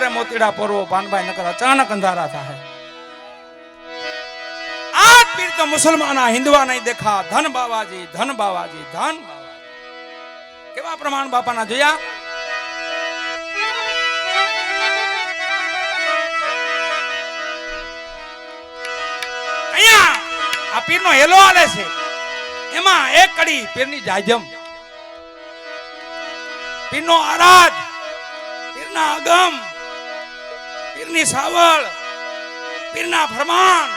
સવારે મોતીડા પરવો પાનભાઈ નકર અચાનક અંધારા થાય આ પીર તો મુસલમાના હિન્દુઆ નહીં દેખા. ધન બાવાજી ધન બાવાજી, ધન કેવા પ્રમાણ બાપાના જોયા? અહીંયા આ પીરનો હેલો આલે છે. એમાં એક કડી પીરની જાજમ. પીરનો આરાધ, પીરના અગમ પીરની સાવળ, પીરના ફરમાન.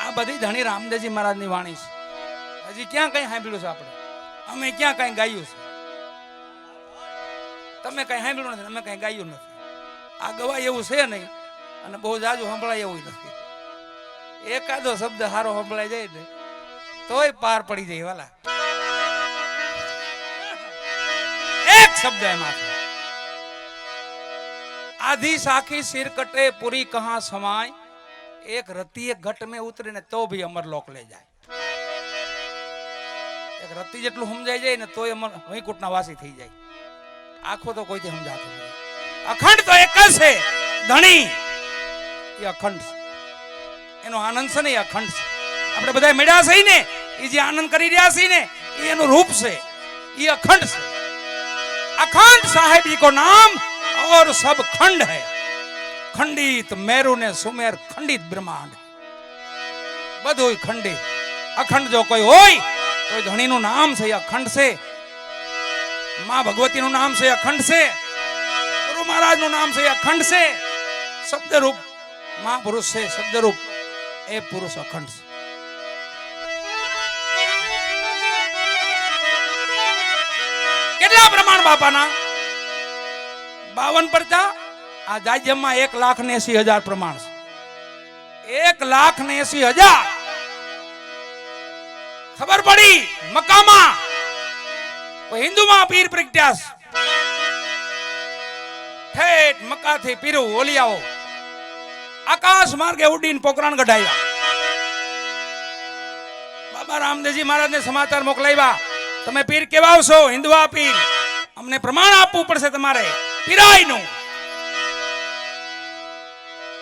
આ બધી ધણી રામદેવજી મહારાજની વાણી છે. હજી ક્યાં કઈ સાંભળ્યું છે આપણે? અમે ક્યાં કઈ ગાયું છે? તમે કઈ સાંભળ્યું નથી, અમે કઈ ગાયું નથી. આ ગવાય એવું છે નહીં, અને બહુ જાજુ સંભળાય એવું નથી. એકાદો શબ્દ સારો સંભળાઈ જાય ને, તોય પાર પડી જાય, વાલા. એક શબ્દ એમાં. આધી સાખી સિર કટે, પૂરી કહા સમાય. એક રતી એક ઘટ મેં ઉતરીને તો ભી અમર લોક લઈ જાય. એક રતી જેટલું સમજાઈ જાય ને તોય અમર વૈકુંઠના વાસી થઈ જાય. આખો તો કોઈથી સમજાતો નથી. અખંડ તો એક છે, ધણી. એ અખંડ એનો આનંદ છે ને એ અખંડ છે. આપણે બધા મેળ્યા છે ને એ જે આનંદ કરી રહ્યા છે ને એનું રૂપ છે. એ અખંડ છે. અખંડ સાહેબ જી કો નામ और सब खंड है। खंडित मेरु ने सुमेर, खंडित ब्रह्मांड। બધું ખંડિત અખંડ જો કોઈ હોય તો ધણીનું નામ છે અખંડ છે માં ભગવતીનું નામ છે અખંડ છે ગુરુ મહારાજનું નામ છે અખંડ છે શબ્દરૂપ મહાપુરુષ છે શબ્દરૂપ એ પુરુષ અખંડ છે કેટલા પ્રમાણ બાપાના? બાવન પડતા આ જાજ્યમાં એક લાખ ને એસી હજાર પ્રમાણ છે. એક લાખ ને એસી હજાર. ખબર પડી? મકામાં હિન્દુમાં પીર પ્રગટ્યા. ઠેઠ મકાથી પીરું ઓલિયાઓ આકાશ માર્ગે ઉડીને પોકરાણ કઢાયા બાબા રામદેવજી મહારાજને સમાચાર મોકલાવ્યા. તમે પીર કેવા આવશો? હિન્દુઆ પીર. અમને પ્રમાણ આપવું પડશે તમારે. પીરાયનું.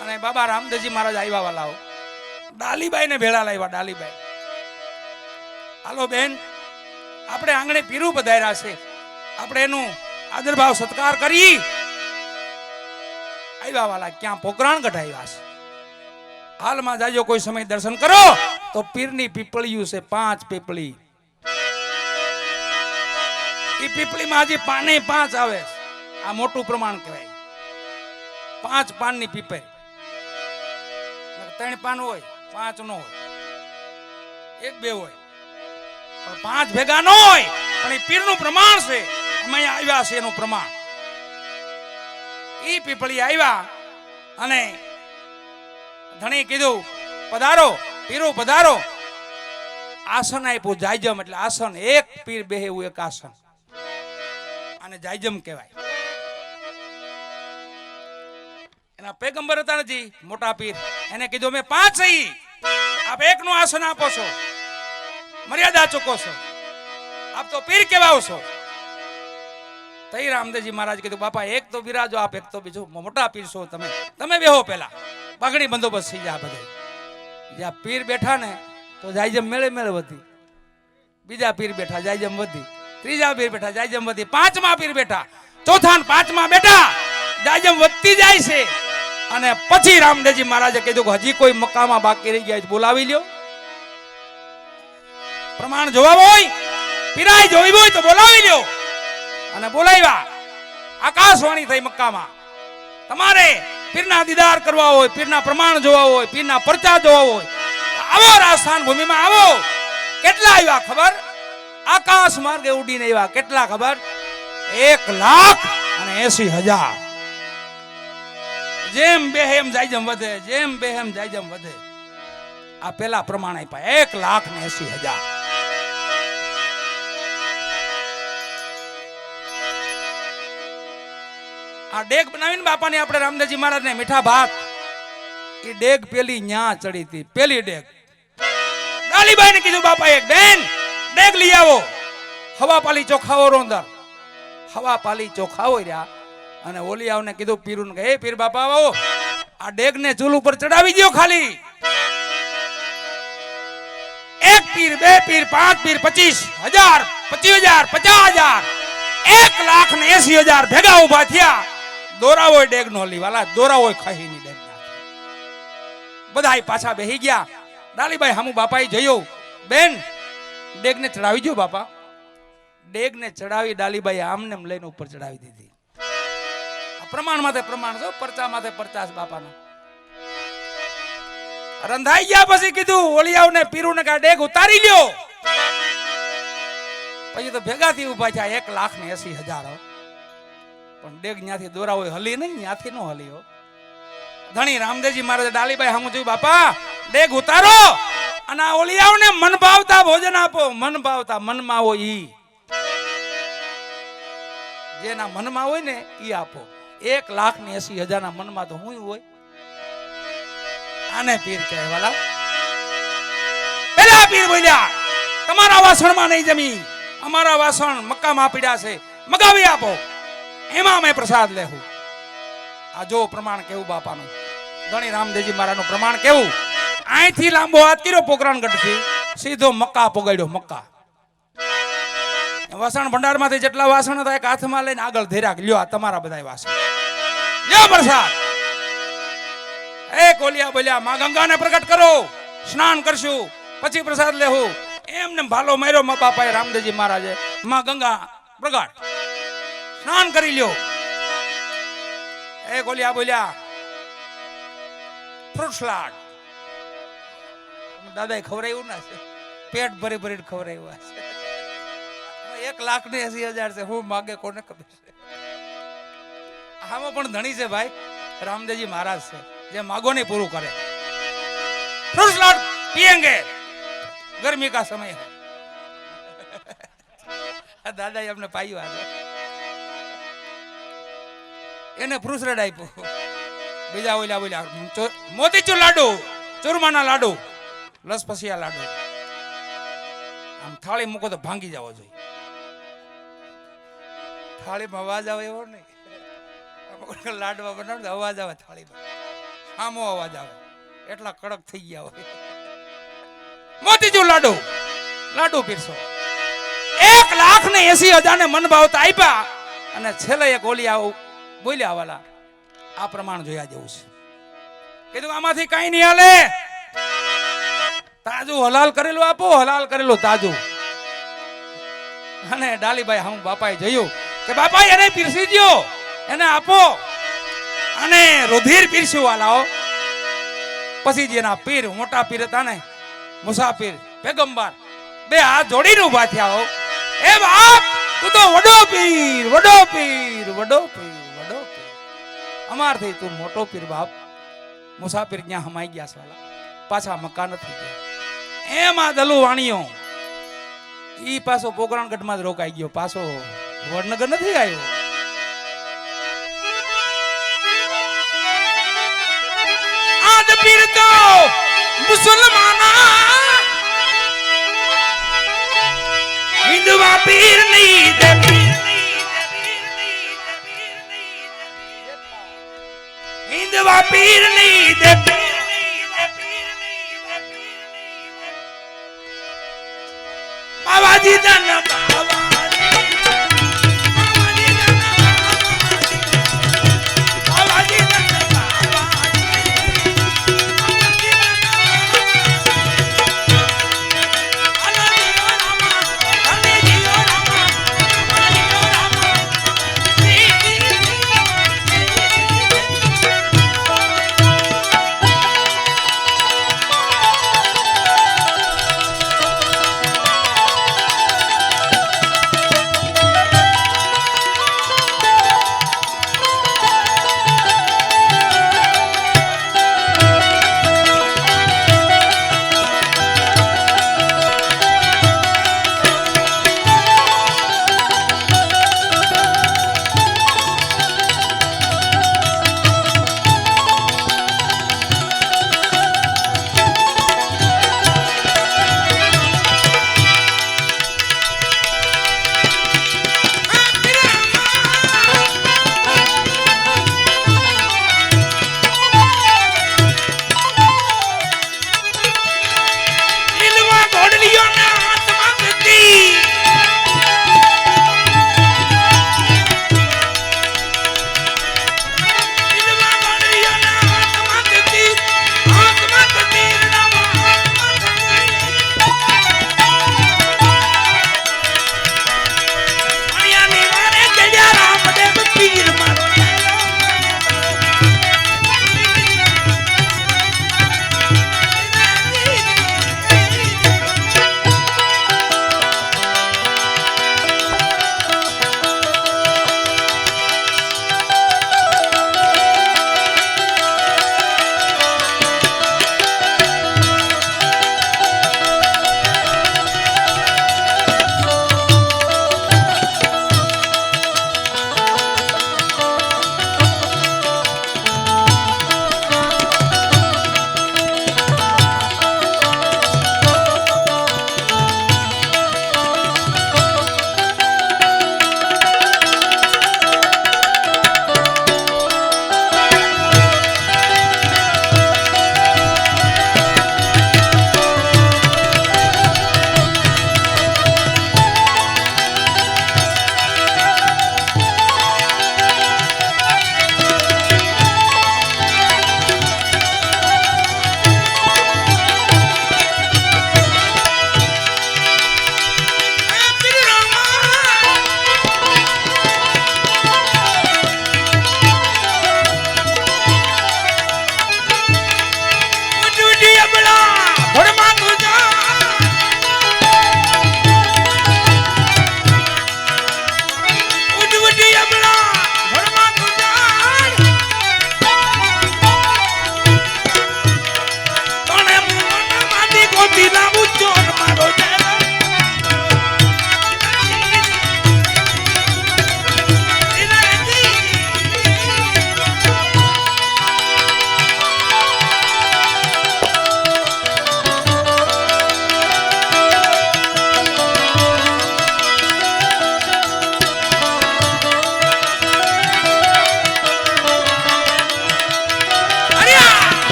અને બાબા રામદેવજી મહારાજ આવ્યા વાલાઓ. ડાલીબાઈ ને ભેળા લાવ્યા ડાલીબાઈ. હાલો બેન, આપણે આંગણે પીરું પધાર્યા છે. આપણે એનું આદરભાવ સત્કાર કરી. આવ્યા વાલા, ક્યાં પોકરાણ કઢાવ્યા છે. હાલમાં જાજો કોઈ સમય દર્શન કરો, તો પીરની પીપળિયું છે, પાંચ પીપળી. એ પીપળીમાં હજી પાને પાંચ આવે છે. આ મોટું પ્રમાણ કહેવાય. પાંચ પાનની પીપળ ત્રણ પાન હોય, પાંચ નો હોય. એક બે હોય. પણ પાંચ ભેગા ન હોય, પણ એ પીરનું પ્રમાણ છે. અમે આવ્યા છે એનું પ્રમાણ. એ પીપળી આવ્યા અને ધણી કીધું, પધારો, પીરો પધારો. આસન આપ્યું, જાયજમ એટલે આસન. એક પીર બેહે એવું એક આસન. અને જાયજમ કહેવાય. એના પેગંબર હતા નથી, મોટા પીર. એને કીધું મેં પાંચ સહી. આપ એકનું આસન આપો છો. મર્યાદા ચૂકો છો. આપ તો પીર કેવાઓ છો. તઈ રામદેવજી મહારાજ કીધું, બાપા, એક તો બિરાજો આપ, એક તો બીજો. મોટા પીર છો તમે. તમે બેહો પેલા પાઘડી બંદોબસ્ત થઈ જાય બધે. જ્યાં પીર બેઠા ને, તો જાય જેમ મેળે મેળે વધી. બીજા પીર બેઠા જાય જેમ વધી. ત્રીજા પીર બેઠા જાય જેમ વધી. પાંચમા પીર બેઠા. ચોથા પાંચમા બેઠા. જાયજમ વધતી જાય છે. અને પછી રામદેવજી મહારાજે કીધું કે હજી કોઈ મક્કામાં બાકી રહી ગયા બોલાવી લ્યો. પ્રમાણ જોવા હોય, પીરાય જોવી હોય તો બોલાવી લ્યો. અને બોલાવ્યા. આકાશવાણી થઈ મક્કામાં. તમારે પીરના દીદાર કરવા હોય, પીરના પ્રમાણ જોવા હોય, પીરના પરચા જોવા હોય આવો રાજસ્થાન ભૂમિમાં આવો. કેટલા આવ્યા ખબર? આકાશ માર્ગે ઉડીને આવ્યા. કેટલા ખબર? એક લાખ અને એસી હજાર. જેમ બેહેમ જાય જેમ વધે, જેમ બેહેમ જાયજમ વધે. આ પેલા પ્રમાણે આપ્યા, એક લાખ ને એસી હજાર. આ ડેગ બનાવીને બાપાને આપણે રામદેવજી મહારાજને મીઠા ભાત. એ ડેગ પેલી ન્યા ચડી હતી, પેલી ડેગ. ડાલીબાઈને કીધું, બાપા, એક બેન, ડેગ લઈ આવો. હવા પાલી ચોખાઓ રોંદર હવા પાલી ચોખાઓ રહ્યા. અને ઓલી આવને કીધું, પીરુને કે હે પીર બાપા, આવો. આ ડેગને ચૂલ ઉપર ચડાવી દો ખાલી. એક પીર, બે પીર, પાંચ પીર, પચીસ હજાર પચીસ હજાર, પચાસ હજાર, એક લાખ ને એસી હજાર ભેગા ઊભા થયા. દોરાવો ડેગ નો વાલા દોરા હોય ખહીની ડેગ બધા પાછા બેહી ગયા. ડાલીભાઈ હમુ બાપા બાપાએ જયો. બેન, ડેગને ચડાવી જો બાપા. ડેગને ચડાવી ડાલીબાઈ આમને લઈને ઉપર ચડાવી દીધી. પ્રમાણ માથે પ્રમાણ છો પરચા માથે પરચાસ બાપાના. રંધાઈ ગયા પછી કીધું ઓલિયાવને પીરુને કા ડેગ ઉતારી લ્યો. પછી તો ભેગા થી ઊભા થયા, એક લાખ ને એસી હજાર પણ ડેગ ન્યાથી દોરા હોય હલી નહીં, ન્યાથી નો હલી, હો. ધણી રામદેવજી મહારાજ ડાલીભાઈ હામું જોયું, બાપા, ડેગ ઉતારો અને આ ઓલિયાઓને મન ભાવતા ભોજન આપો. મન ભાવતા મનમાં હોય ઈ. જેના મનમાં હોય ને ઈ આપો. એક લાખ ને એસી હજાર ના મનમાં તો હું હોય. આને પીર કહેવાલા પેલા પીર બોલ્યા, તમારા વાસણમાં નહીં જમી. અમારા વાસણ મક્કામાં પીડ્યા છે. મગાવી આપો. એમાં અમે પ્રસાદ લેવું આ જો પ્રમાણ કેવું બાપાનું? ધણી રામદેવજી મહારાજનું પ્રમાણ કેવું? અહીંથી લાંબો હાથ કર્યો પોકરાણગઢથી સીધો મક્કા પોગાડ્યો, મક્કા. વાસણ ભંડારમાંથી જેટલા વાસણ હતા, એક હાથમાં લઈને આગળ ધીરા લ્યો, આ તમારા બધા વાસણ. લ્યો પ્રસાદ એ કોલિયા બોલ્યા, માં ગંગાને પ્રગટ કરો. સ્નાન કરશું. પછી પ્રસાદ લેવું એમને ભાલો માર્યો, મા બાપાએ, રામદેવજી મહારાજે, માં ગંગા પ્રગટ. સ્નાન કરી લ્યો. એ કોલિયા બોલ્યા ફ્રૂટ સલાડ દાદાએ ખવડાવ્યું ના છે? પેટ ભરી ભરી ખવડાવ્યું છે. એક લાખ ને એસી હજાર છે. હું માગે કોને ખબર છે? આમાં પણ ધણી છે ભાઈ. રામદેવજી મહારાજ છે. જે માગો ને પૂરું કરે. ફ્રૂટ નોટ ગરમી કા સમય હૈ? દાદાએ અમને પાયું આજે. એને ફ્રુસરેડ આપ્યું. બીજા ઓલા ઓલા મોતીચૂર લાડુ, ચૂરમાના લાડુ લસપસિયા લાડુ. આમ થાળી મૂકો તો ભાંગી જવો જોઈએ. થાળીમાં અવાજ આવે એવો નહીં. લાડવા બનાવે અવાજ આવે થાળીમાં. આમો અવાજ આવે. એટલા કડક થઈ ગયા હોય. મોતીચૂર લાડુ. લાડુ પીરસો. એક લાખ ને એસી હજાર ને મન ભાવતા આપ્યા અને છેલ્લે એક ઓલી આવું બોલ્યા વાલા, આ પ્રમાણ જોયા જેવું છે. કીધું, આમાંથી કઈ નહીં હાલે. તાજુ હલાલ કરેલું આપો, હલાલ કરેલું તાજું. અને ડાલીભાઈ હું બાપાએ જોયું. કે બાપા એને પીરસી દો એને આપો. અને રુધિર પીરસ્યું વાલાઓ પછી જેના પીર, મોટા પીર હતા ને, મુસાફીર, પેગંબર, બે હાથ જોડીને ઊભા થયા એ બાપ, તું તો વડો પીર વડો પીર વડો પીર વડો પીર. અમારથી તું મોટો પીર બાપ. મુસાફિર ક્યાં હમાઈ ગયા છે વાલા. પાછા મકાન નથી ગયા. એમાં દલુ વાણીઓ ઈ પાછો પોકરણગઢમાં જ રોકાઈ ગયો પાછો. વડનગર નથી આવ્યો? આજ પીર તો મુસલમાના હિન્દુવા પીર નહીં દેવી હિન્દુવા પીર નહીં દેવી બાબાજી ધન